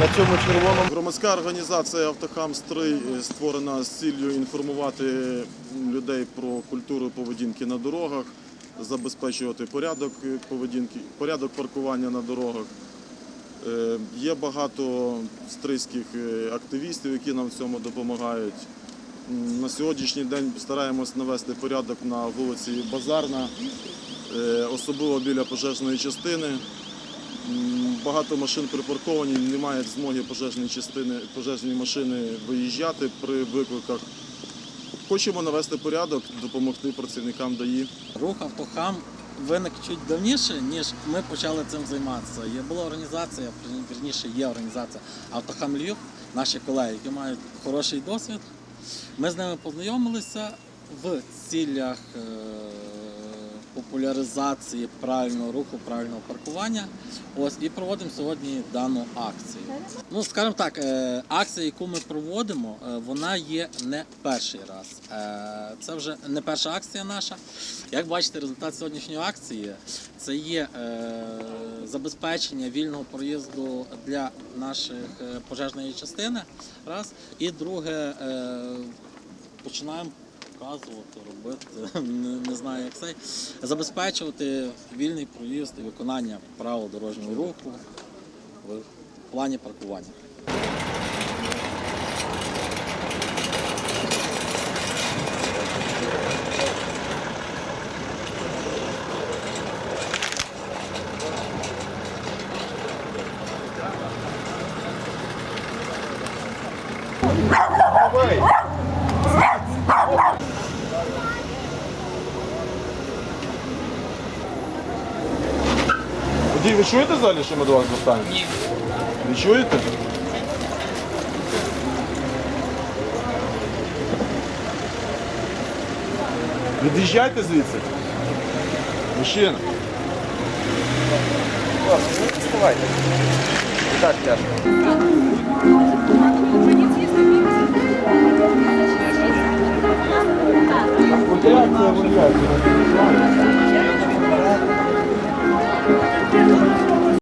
на цьому червоному. Громадська організація Автохам Стрий е, створена з ціллю інформувати людей про культуру поведінки на дорогах, забезпечувати порядок поведінки, порядок паркування на дорогах. Е, Є багато стрийських е, активістів, які нам в цьому допомагають. На сьогоднішній день стараємось навести порядок на вулиці Базарна, е, особливо біля пожежної частини. Багато машин припарковані, немає змоги пожежної частини, пожежні машини виїжджати при викликах. Хочемо навести порядок, допомогти працівникам ДАІ. Рух автохам виник чуть давніше, ніж ми почали цим займатися. Є була організація, вірніше є організація Автохам Львів, наші колеги, які мають хороший досвід. Ми з ними познайомилися в цілях е, популяризації правильного руху, правильного паркування. Ось і проводимо сьогодні дану акцію. Ну, скажімо так, е, акція, яку ми проводимо, е, вона є не перший раз. Е, Це вже не перша акція наша. Як бачите, результат сьогоднішньої акції це є забезпечення вільного проїзду для наших пожежної частини. Раз. І друге, починаємо показувати, робити, не, не знаю як це, забезпечувати вільний проїзд і виконання правил дорожнього руху в плані паркування. Водій, ви чуєте взагалі, що ми до вас звертаємося? Ні. Не чуєте? Від'їжджайте звідси. Мужчина. Вставайте. І так тяжко. Реакція виявляється.